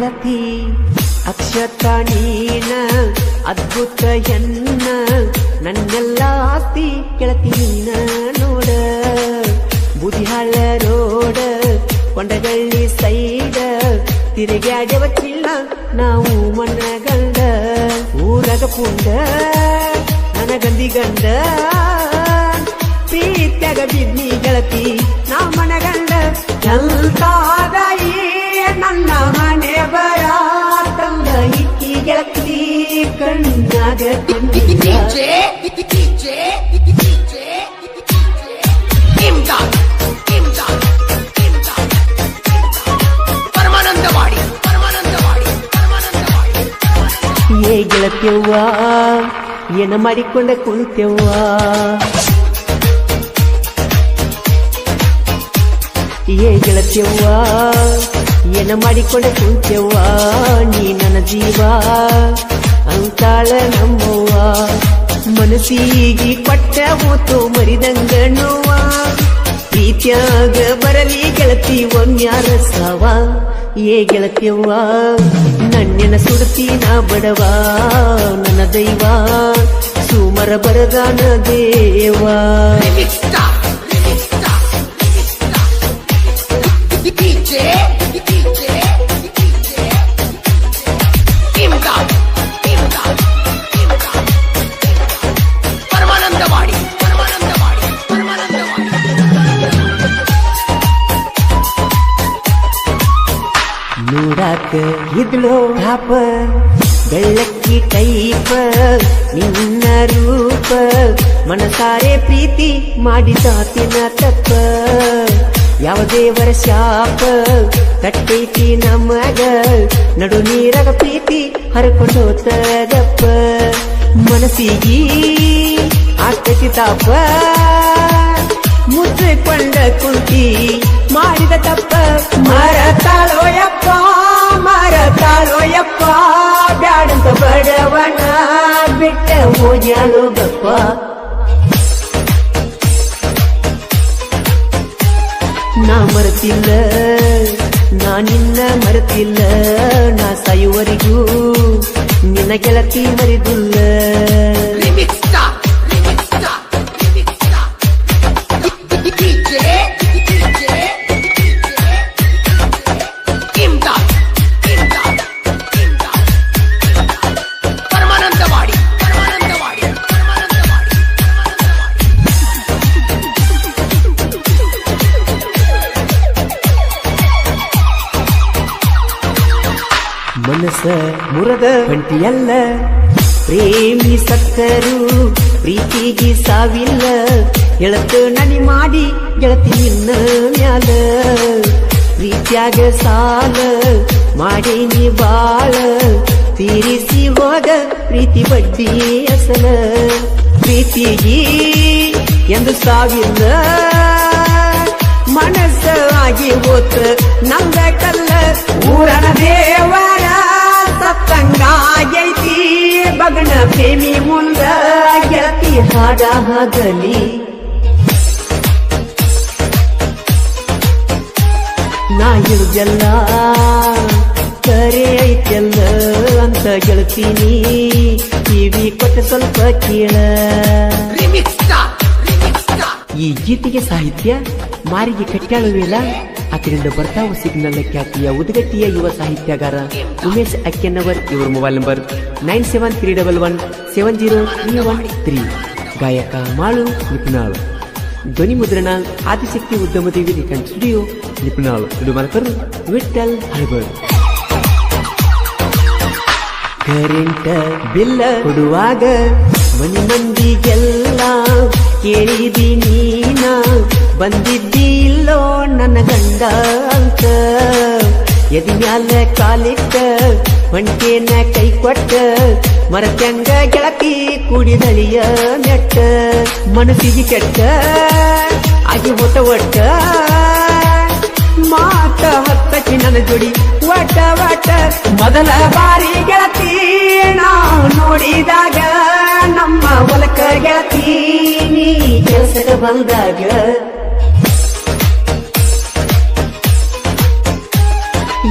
ಗೆಳತಿ, ಅಕ್ಷತ ಅದ್ಭುತ ಎನ್ನ, ನನ್ನೆಲ್ಲ ಆಸ್ತಿ ಗೆಳತಿ ನೀನ ನೋಡ. ಬುದಿಹಾಳ ರೋಡ, ಕೊಂಡಗಳ್ಳಿ ಸೈಡ ತಿರುಗಾಡ್ಯವ ಚಿಲ್ಲ ನಾವು ಮನಗಂಡ. ಊರಗ ಪುಂಡ ನನ ಗಂದಿ ಗಂಡ. ಪ್ರೀತ್ಯಾಗ ಬಿದ್ನಿ ಗೆಳತಿ, ನಾ ಮನಗಂಡ. ಚಲ್ತಾದಾಯಿ ನನ್ನ ಮನೆ ಬರ ತಂದ ಇಕ್ಕಿ ಗೆಳತಿ ಕಣ್ಣಾಗ ಕಂಡಿಲ್ಲ DJ, DJ, DJ, Imdad, Imdad, Imdad, Paramanandawadi Paramanandawadi Paramanandawadi ಏ ಗೆಳತ್ಯವ್ವ ಏನ ಮಾಡಿಕೊಂಡ ಕುಂತ್ಯವ್ವ ಏ ಗೆಳತ್ಯವ್ವ, ಏನ ಮಾಡಿಕೊಂಡ ಕುಂತ್ಯವ್ವ, ನೀ ನನ್ನ ಜೀವ, ಅಂತಾಳ ನಮ್ಮವ್ವ. ಮನಸ್ಸಿಗೆ ಕೊಟ್ಟ ಮೂತು ಮರಿದಂಗ ನೋವ. ಪ್ರೀತ್ಯಾಗ ಬರಲಿ ಗೆಳತಿ ಒಮ್ಯಾರ ಸಾವ. ಏ ಗೆಳತಿಯವ್ವ, ನನ್ನೆನ ಸುಡತಿ ನಾ ಬಡವ, ನನ್ನ ದೈವ, ಸುಮರ ಬರದಾನ ದೇವ. ಹಾಪ ಬೆಳ್ಳಕ್ಕಿ ಟೈಪ ನಿನ್ನ ರೂಪ ಮನಸಾರೆ ಪ್ರೀತಿ ಮಾಡಿದಾತಿನ ತಪ್ಪ. ಯಾವ ದೇವರ ಶಾಪ? ತಟ್ಟೈತಿ ನಮಗ. ನಡು ನೀರಗ ಪ್ರೀತಿ ಹರ್ಕೊಂಡು ತಗಪ್ಪ ಮನಸ್ಸಿಗಿ ಆಗ್ತೈತಿ ತಾಪ. ಮುಚ್ಚಿಕೊಂಡ ಕುಂತಿ ಮಾಡಿದ ತಪ್ಪ. ಮರ ಯಪ್ಪ ಮರ ಯಪ್ಪ ಬ್ಯಾಡಂತ ಬಡವನ ಬಿಟ್ಟ ಹೋಗ್ಯಾಳೋ ನಾ ಮರತಿಲ್ಲ ನಾ ನಿನ್ನ ಮರೆತಿಲ್ಲ ನಾ ಸಾಯುವರಿಗೂ ನಿನ್ನ ಗೆಳತಿ ಮರಿದಿಲ್ಲ. ಮನಸ್ಸ ಮುರದ ಬಂಟಿಯಲ್ಲ ಪ್ರೇಮಿ ಸತ್ತರು ಪ್ರೀತಿಗೆ ಸಾವಿಲ್ಲ. ಎಳತು ನನಿ ಮಾಡಿ ಗೆಳತಿ ನಿನ್ನ ಮ್ಯಾಲ. ಪ್ರೀತಿಯಾಗ ಸಾಲ ಮಾಡಿ ನೀ ಬಾಳ. ತೀರಿಸಿ ಹೋದ ಪ್ರೀತಿ ಬಡ್ಡಿ ಅಸಲ. ಪ್ರೀತಿಗೆ ಎಂದು ಸಾವಿಲ್ಲ. ಮನಸ್ಸ ಆಗಿ ಹೋತ ನಂದ ಕಲ್ಲ. ಬಗಣ ಪ್ರೇಮಿ ಮುಂದ ಗೆಳತಿ ಹಾಡ ಹಗಲಿ. ನಾ ಕರೆ ಐತೆಲ್ಲ ಅಂತ ಗೆಳತೀನಿ. ಕಿವಿ ಕೊಟ್ಟ ಸ್ವಲ್ಪ ಕೇಳ. ಈ ಗೀತೆಗೆ ಸಾಹಿತ್ಯ ಮಾರಿಗೆ ಕಟ್ಟಾಳುವೇಲ ಅದರಿಂದ ಬರ್ತಾವು ಸಿಗ್ನಲ್ ಖ್ಯಾತಿಯ ಉದಗಟ್ಟಿಯ ಯುವ ಸಾಹಿತ್ಯಗಾರ ಉಮೇಶ್ ಅಕ್ಕೆನ್ನವರ್ ಇವರ mobile number nine seven three double one seven zero three one three ಗಾಯಕ ಮಾಳು ನಿಪುಣಾಳು ಧ್ವನಿ ಮುದ್ರಣ ಆದಿಶಕ್ತಿ ಉದ್ಯಮದೇವಿ ರಿಕನ್ ಸ್ಟುಡಿಯೋ ನಿಪುಣಾಳು ಇದು ಮಲಕರು ವಿಠಲ್ ಹಳಬರ್ ಕರೆಂಟ ಬಿಲ್ಲ ಕೊಡುವಾಗ ಮನೆ ಮಂದಿಗೆಲ್ಲ ಕೇಳಿದಿ ನೀನ? ಬಂದಿದ್ದಿ ಇಲ್ಲೋ ನನ್ನ ಗಂಡ ಅಂತ. ಎದಿ ಮ್ಯಾಲ ಕಾಲಿಟ್ಟ ಹೊಂಟೇನ ಕೈ ಕೊಟ್ಟ, ಮರತ್ಯಂಗ ಗೆಳತಿ ಕುಡಿದಳಿಯ ನೆಟ್ಟ. ಮನಸ್ಸಿಗೆ ಕೆಟ್ಟ, ಆಗಿ ಹೊಟ ಒಟ್ಟ ಮಾತ ಹತ್ತಕ್ಕೆ ನನ್ನ ಜೋಡಿ ವಟ ವಟ. ಮೊದಲ ಬಾರಿ ಗೆಳತಿ ನಾವು ನೋಡಿದಾಗ ನಮ್ಮ ಹೊಲಕ ಗೆಳತಿ, ನೀ ಕೆಲಸಕ್ಕೆ ಬಂದಾಗ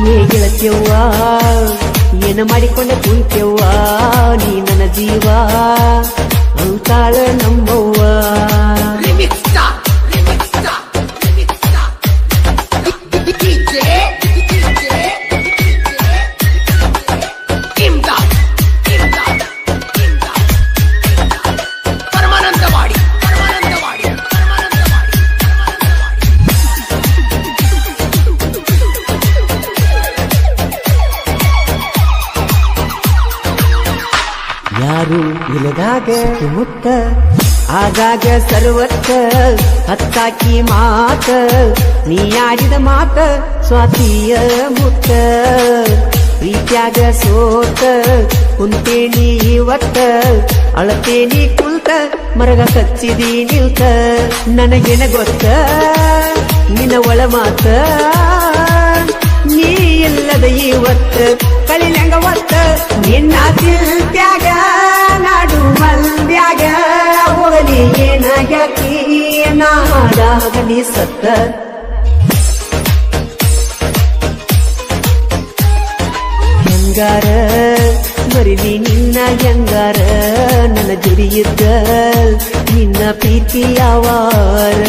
ಏ ಗೆಳತ್ಯವ್ವ ಏನ ಮಾಡಿಕೊಂಡ ಕುಂತೆವ್ವ ನೀ ನನ್ನ ಜೀವ. ಅಂತಾಳ ನಮ್ಮವ್ವ ಇಲ್ಲದಾಗ ಮುತ್ತ, ಆಗಾಗ ಸರ್ವತ್ತ, ಹತ್ತಾಕಿ ಮಾತ, ನೀ ಆಡಿದ ಮಾತ ಸ್ವಾತಿಯ ಮುತ್ತ. ಪ್ರೀತ್ಯಾಗ ಸೋತ ಕುಂತೇನಿ ಇವತ್ತ ಅಳತೇನಿ ಕುಲ್ತ ಮರಗ ಕಚ್ಚಿದಿ ನಿಲ್ತ. ನನಗೇನ ಗೊತ್ತ, ನಿನ್ನ ಒಳ ಮಾತ, ನೀ ಇಲ್ಲದ ಇವತ್ತು ಕಲಿನಂಗ ಒತ್ತ ನಿನ್ನ ತಿಳ್ತ್ಯಾಗ ನಾಡು ಮಲ್ದ್ಯಾಗ, ಹೋಗಲಿ ಏನಾಗ್ಯಾಕಿ ನಾಡಾಗಲಿ ಸತ್ತ. ಹೆಂಗಾರ ಮರಿಲಿ ನಿನ್ನ ಹೆಂಗಾರ, ನನ್ನ ಜುಡಿಯಿದ್ದ ನಿನ್ನ ಪ್ರೀತಿ ಯಾವಾರ.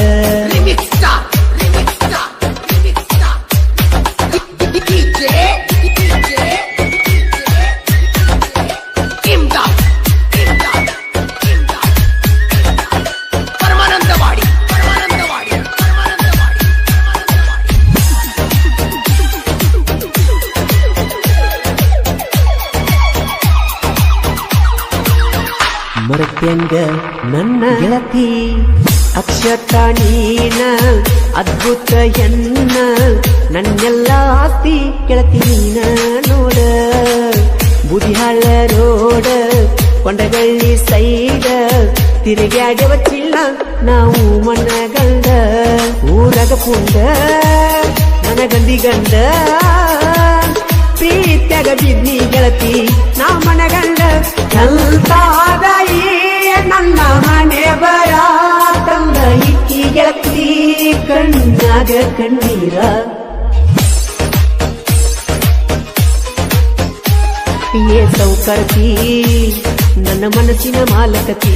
ಮರತ್ಯಂಗ ನನ್ನ ಗೆಳತಿ. ಅಕ್ಷತ ನೀನ, ಅದ್ಭುತ ಎನ್ನ, ನನ್ನೆಲ್ಲ ಆಸ್ತಿ ಗೆಳತಿ ನೀನ ನೋಡ. ಬುದಿಹಾಳ ರೋಡ, ಕೊಂಡಗಳ್ಳಿ ಸೈಡ ತಿರುಗಾಡ್ಯವ ಚಿಲ್ಲ ನಾವು ಮನಗಂಡ. ಊರಗ ಪುಂಡ ಮನ ಗಂದಿ ಗಂಡ. ಪ್ರೀತ್ಯಾಗ ಬಿದ್ನಿ ಗೆಳತಿ, ನಾ ಮನಗಂಡ ಕಲ್ತಾದಾಯಿ ನನ್ನ ಮನೆ ಬರ ತಂದ ಇಕ್ಕಿ ಗೆಳತಿ, ಕಣ್ಣಾಗ ಕಣ್ಣೀರ. ಏ ಸೌಕರ್ತಿ, ನನ್ನ ಮನಸ್ಸಿನ ಮಾಲಕತಿ,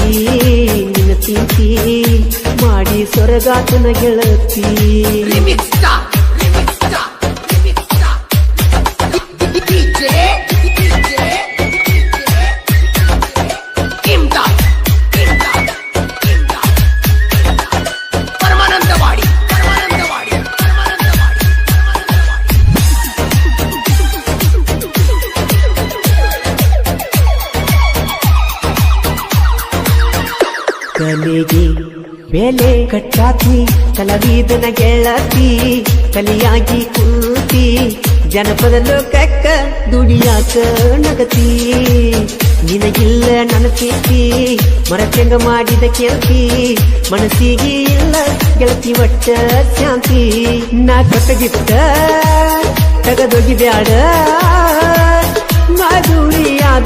ನಿನ್ನ ಚಿಂತಿ ಮಾಡಿ ಸೊರಗಾತನ ಗೆಳತಿ. ಕಲೆಗೆ ಬೆಲೆ ಕಟ್ಟಾತಿ ಕಲಾವಿದನ ಗೆಳತಿ ಕಲಿಯಾಗಿ ಕೂತಿ, ಜನಪದ ಲೋಕಕ್ಕ ದುಡಿಯಾಕ ನಗತಿ. ನಿನಗಿಲ್ಲ ನನ್ನ ಪ್ರೀತಿ, ಮರತೆಂಗ ಮಾಡಿದ ಕೇಳ್ತಿ ಮನಸ್ಸಿಗೆ ಇಲ್ಲ ಗೆಳತಿ ಒಟ್ಟ ಶಾಂತಿ. ನಾ ಕೊಟ್ಟಗಿತ್ತ ತಗದೊಗಿ ಬ್ಯಾಡ ಮದುವೆಯಾದ